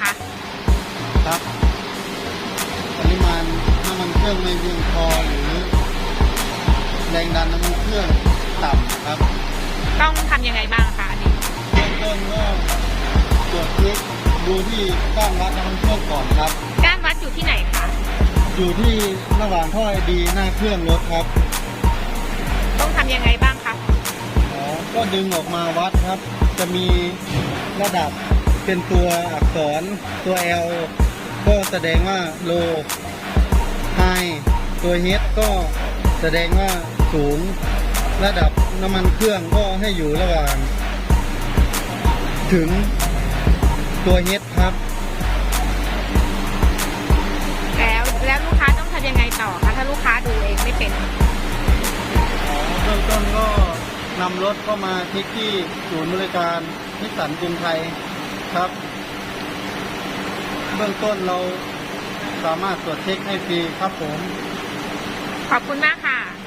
คะครับปริมาณน้ำมันเครื่องไม่เพียงพอหรือ แรงดันน้ำมันเครื่องต่ำครับ ต้องทำยังไงบ้างคะอันนี้เริ่มต้นก็ตรวจเช็คดูที่ก้านวัดน้ำมันเครื่องก่อนครับ ก้านวัดอยู่ที่ไหนคะอยู่ที่ระหว่างท่อไอดีหน้าเครื่องรถครับต้องทำยังไงบ้างคะอ๋อก็ดึงออกมาวัดครับ จะมีระดับ เป็นตัวอักษรตัว L ก็แสดงว่า low high ตัว H ก็แสดงว่าสูง ระดับน้ำมันเครื่องก็ให้อยู่ระหว่าง ถึงตัว H ครับ แล้วแล้วลูกค้าต้องทำยังไงต่อคะถ้าลูกค้าดูเองไม่เป็นอ๋อเบื้องต้นก็นำรถเข้ามาที่ที่ศูนย์บริการนิสสันกรุงไทย ครับ เบื้องต้นเราสามารถตรวจเช็คให้ฟรีครับผม ขอบคุณมากค่ะ